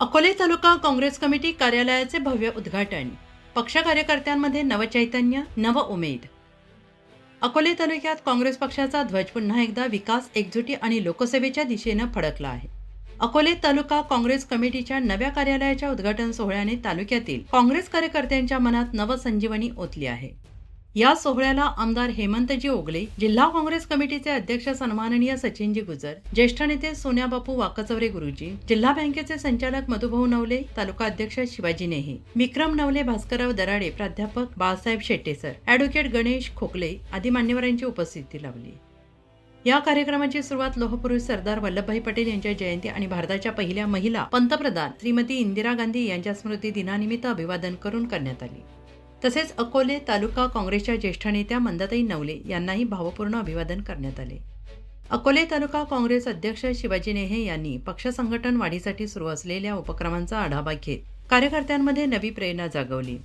अकोले तालुका Congress committee कार्यालयाचे भव्य उद्घाटन. पक्ष कार्यकर्त्यांमध्ये नवचैतन्य नव उमेद. अकोले तालुक्यात काँग्रेस पक्षाचा ध्वज पुन्हा एकदा विकास एकजुटी आणि लोकसेवेच्या दिशेनं फडकला आहे. अकोले तालुका काँग्रेस कमिटीच्या नव्या कार्यालयाच्या उद्घाटन सोहळ्याने तालुक्यातील काँग्रेस कार्यकर्त्यांच्या मनात नवसंजीवनी ओतली आहे. या सोहळ्याला आमदार हेमंतजी ओगले जिल्हा काँग्रेस कमिटीचे अध्यक्ष सन्माननीय सचिनजी गुजर ज्येष्ठ नेते सोन्याबापू वाकचवरे गुरुजी जिल्हा बँकेचे संचालक मधुभाऊ नवले तालुका अध्यक्ष शिवाजी नेहे विक्रम नवले भास्करराव दराडे प्राध्यापक बाळासाहेब शेट्टे सर ॲडव्होकेट गणेश खोकले आदी मान्यवरांची उपस्थिती लावली या कार्यक्रमाची सुरुवात लोहपुरुष सरदार वल्लभभाई पटेल यांच्या जयंती आणि भारताच्या पहिल्या महिला पंतप्रधान श्रीमती इंदिरा गांधी यांच्या स्मृती दिनानिमित्त अभिवादन करून करण्यात आली. तसेच अकोले तालुका काँग्रेसच्या ज्येष्ठ नेत्या मंदाताई नवले यांनाही भावपूर्ण अभिवादन करण्यात आले. अकोले तालुका काँग्रेस अध्यक्ष शिवाजी नेहे यांनी पक्ष संघटन वाढीसाठी सुरू असलेल्या उपक्रमांचा आढावा घेत कार्यकर्त्यांमध्ये नवी प्रेरणा जागवली.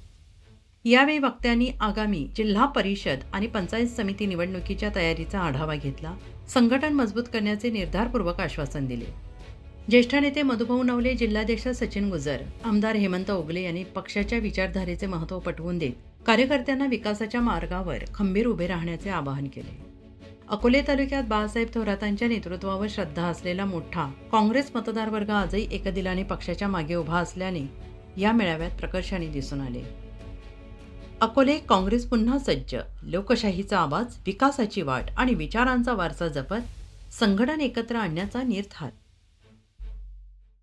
यावेळी वक्त्यांनी आगामी जिल्हा परिषद आणि पंचायत समिती निवडणुकीच्या तयारीचा आढावा घेतला. संघटन मजबूत करण्याचे निर्धारपूर्वक आश्वासन दिले. ज्येष्ठ नेते मधुभाऊ नवले जिल्हाध्यक्ष सचिन गुजर आमदार हेमंत ओगले यांनी पक्षाच्या विचारधारेचे महत्त्व पटवून देत कार्यकर्त्यांना विकासाच्या मार्गावर खंबीर उभे राहण्याचे आवाहन केले. अकोले तालुक्यात बाळासाहेब थोरातांच्या नेतृत्वावर श्रद्धा असलेला मोठा काँग्रेस मतदारवर्ग आजही एकदिलाने पक्षाच्या मागे उभा असल्याने या मेळाव्यात प्रकर्षाने दिसून आले. अकोले काँग्रेस पुन्हा सज्ज लोकशाहीचा आवाज विकासाची वाट आणि विचारांचा वारसा जपत संघटन एकत्र आणण्याचा निर्धार